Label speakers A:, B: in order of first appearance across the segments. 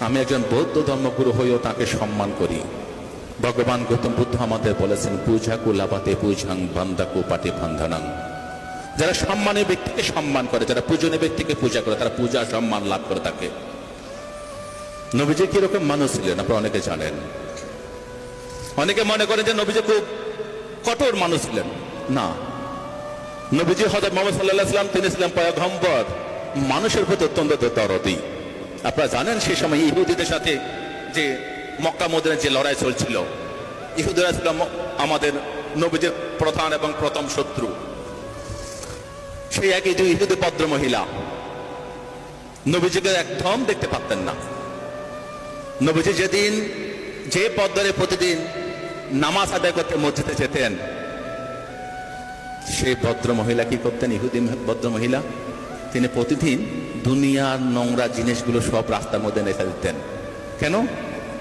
A: আমি একজন বৌদ্ধ ধর্মগুরু হয়েও তাকে সম্মান করি। ভগবান গৌতম বুদ্ধ আমাদের বলেছেন, পূজা কুলাপাতে পূজাং বান্দাকু পাটি বান্ধানাং। যারা সম্মানীয় ব্যক্তিকে সম্মান করে, যারা পূজনীয় ব্যক্তিকে পূজা করে, তারা পূজা সম্মান লাভ করে থাকে নবীজি কীরকম মানুষ ছিলেন, আপনারা অনেকে জানেন। অনেকে মনে করেন যে নবীজি খুব কঠোর মানুষ ছিলেন। না। নবীজি হজরত মোহাম্মদ সাল্লাহ সাল্লাম তিনি ছিলেন পয়গম্বর। মানুষের প্রতি অত্যন্ত দরদি। আপনারা জানেন সেই সময় ইহুদিদের সাথে যে মক্কা মদিনের যে লড়াই চলছিল, ইহুদিরা ছিল আমাদের নবীদের প্রধান এবং প্রথম শত্রু। সেই একই যে ইহুদি ভদ্র মহিলা, নবীজিকে একদম দেখতে পারতেন না। নবীজি যেদিন যে পদ্মরে প্রতিদিন নামাজ আদায় করতে মসজিদে যেতেন, সেই ভদ্র মহিলা কি করতেন? ইহুদি ভদ্র মহিলা তিনি প্রতিদিন দুনিয়ার নোংরা জিনিসগুলো সব রাস্তার মধ্যে রেখে দিতেন। কেন?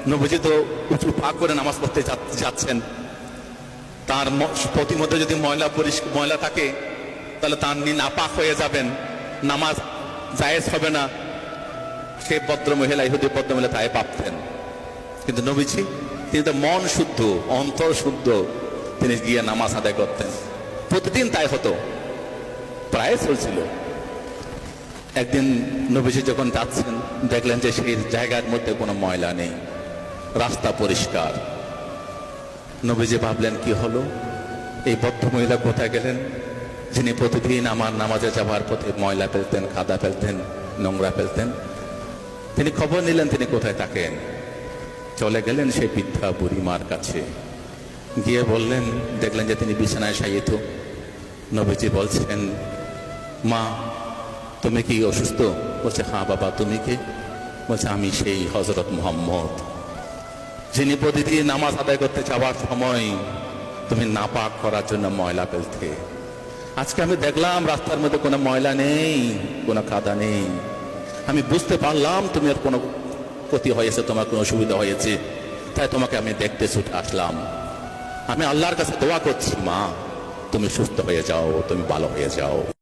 A: নবীজি তো উঁচু পা করে নামাজ পড়তে যাচ্ছেন। তার প্রতিমধ্যে যদি ময়লা পরিষ্কার ময়লা থাকে, তাহলে তার নি নাপাক হয়ে যাবেন। নামাজ জায়েজ হবে না। সে ভদ্র মহিলা ইহুদি ভদ্র মহিলা তাই ভাবতেন। কিন্তু নবীজি, তিনি তো মন শুদ্ধ, অন্তর শুদ্ধ। তিনি গিয়ে নামাজ আদায় করতেন। প্রতিদিন তাই হতো। প্রায় চলছিল। একদিন নবীজি যখন যাচ্ছেন, দেখলেন যে সেই জায়গার মধ্যে কোনো ময়লা নেই, রাস্তা পরিষ্কার। নবীজি ভাবলেন, কি হলো? এই বদ্ধ মহিলা কোথায় গেলেন? যিনি প্রতিদিন আমার নামাজে যাওয়ার পথে ময়লা ফেলতেন কাদা ফেলতেন, নোংরা ফেলতেন, তিনি খবর নিলেন তিনি কোথায় থাকেন। চলে গেলেন সেই বৃদ্ধা বুড়িমার কাছে। গিয়ে বললেন, দেখলেন যে তিনি বিছানায় শায়িত। নবীজি বলছেন মা তুমি কি অসুস্থ? বলছে হ্যাঁ বাবা, তুমি কে? বলছে, আমি সেই হজরত মোহাম্মদ, যিনি প্রতিদিন নামাজ আদায় করতে যাওয়ার সময় তুমি নাপাক করার জন্য ময়লা ফেলতে। আজকে আমি দেখলাম রাস্তার মধ্যে কোনো ময়লা নেই, কোনো কাদা নেই। আমি বুঝতে পারলাম তুমি আর কোনো ক্ষতি হয়েছে, তোমার কোনো অসুবিধা হয়েছে। তাই তোমাকে আমি দেখতে ছুটে আসলাম। আমি আল্লাহর কাছে দোয়া করছি, মা, তুমি সুস্থ হয়ে যাও, তুমি ভালো হয়ে যাও।